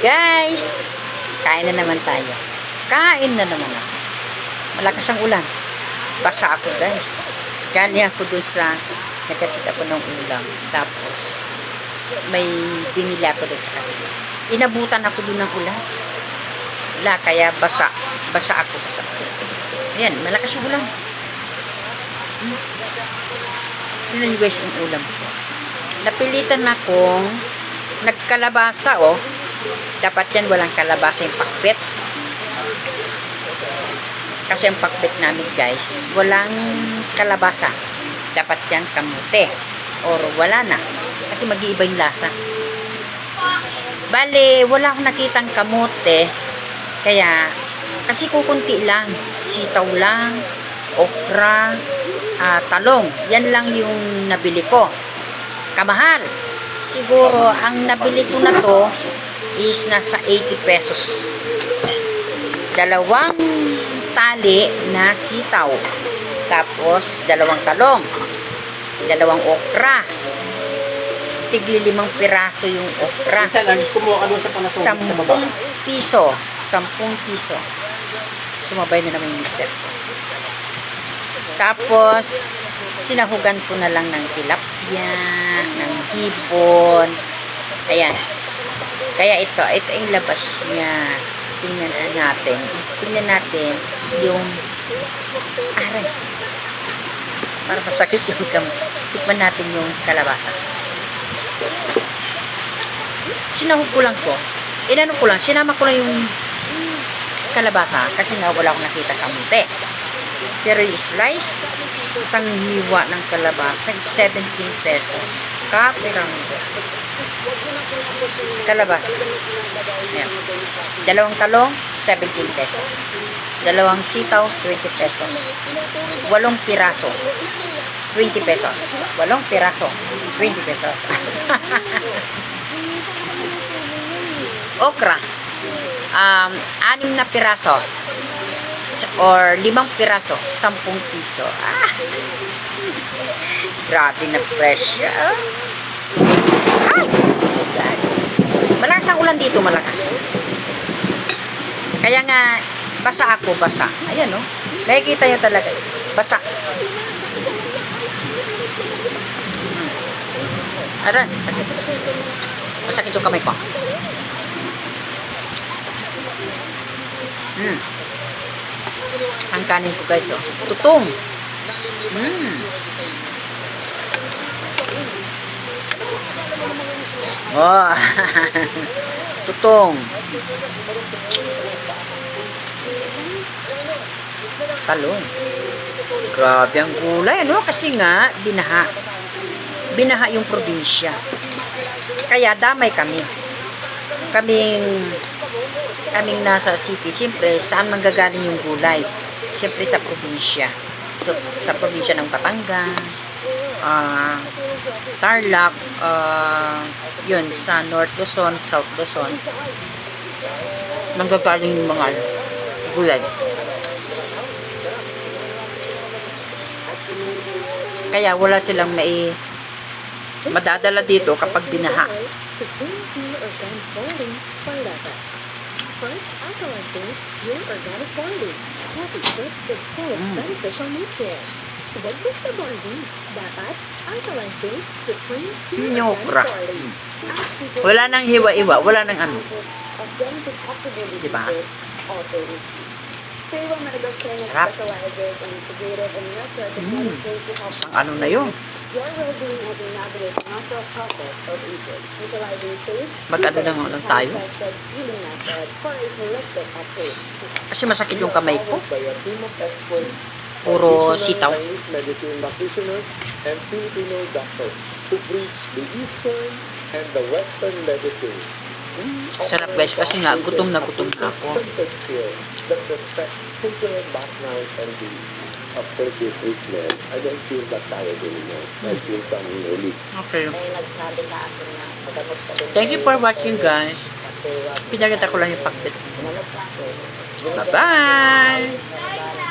Guys, kain na naman tayo. Kain na naman ako. Malakas ang ulan. Basa ako guys. Galing ako dun sa nagkatid ako ng ulam. Tapos, may binili ako dun sa kanila. Inabutan ako dun ng ulan. Wala, kaya basa. Basa ako, basa ako. Ayan, malakas ang ulan. Hmm. Sino nyo guys ang ulam? Napilitan akong nagkalabasa, oh. Dapat yan walang kalabasa yung pakbet. Kasi ang pakbet namin, guys, walang kalabasa. Dapat yan kamute. Or wala na. Kasi mag-iiba yung lasa. Bale, wala akong nakitang kamote. Kaya, kasi kukunti lang. Sitaw lang, okra, ah, talong. Yan lang yung nabili ko. Kamahal. Siguro, ang nabili ko na to is nasa 80 pesos. Dalawang tali na sitaw. Tapos, dalawang talong. Dalawang okra. Tigli limang piraso yung okra. Isa lang, kumuha doon sa panasong sa baba. Sampung piso. Sampung piso. Sumabay na naman yung mister ko. Tapos, sinahugan ko na lang ng tilapia, ng hipon. Ayan. Kaya ito, ito yung labas niya. Tingnan natin. Tingnan natin yung aray. Para masakit yung kam. Tikman natin yung kalabasa. Sinahog ko lang to. Inano ko lang, sinama ko lang yung kalabasa kasi nga wala akong nakita kamote. Pero yung slice, isang hiwa ng kalabasa is 17 pesos. Kapiranggo. Kalabasa. Ayan. Dalawang talong, 17 pesos. Dalawang sitaw, 20 pesos. Walong piraso, 20 pesos. Walong piraso, 20 pesos. Okra, um, anim na piraso or limang piraso, sampung piso. Ah, grabe na presyo. Ay! Malakas ang ulan dito, malakas. Kaya nga, basa ako, basa. Ayan, no? Nakikita nyo talaga. Basa. Aran, sakit. Masakit yung kamay ko. Hmm. Ang kanin ko guys, oh. Tutong. Hmm. Oh. Tutong. Talong. Grabe ang gulay, ano? Kasi nga, binaha. Binaha yung probinsya. Kaya damay kami. Kaming kaming nasa city, siyempre, saan manggagaling yung gulay? Siyempre sa probinsya. So, sa probinsya ng Batangas, ah, Tarlac, ah, yun, sa North Luzon, South Luzon, nanggagaling yung mga gulay. Kaya wala silang mai madadala dito kapag binaha. First, alkaline-based pure organic barley. Healthy soup is full of Mm. beneficial nutrients. Was the barley? Dapat alkaline-based Supreme Pure Yung Organic okra. Barley. Ask people Wala nang hiwa-iwa, wala nang ano. Diba? Clinic Sarap. Mm. Isang ano na yun. Mag-ano na lang tayo. Kasi masakit yung kamay ko. Puro sitaw. Medicine practitioners and Filipino doctors who bridge the Eastern and the Western medicine. Sarap, guys, kasi nga, gutom na gutom na ako. That respects cultural background and the appropriate treatment. I don't feel that tired anymore. I feel some relief. Okay. Thank you for watching, guys. Pinaganda ko lang yung. Bye-bye! Bye-bye!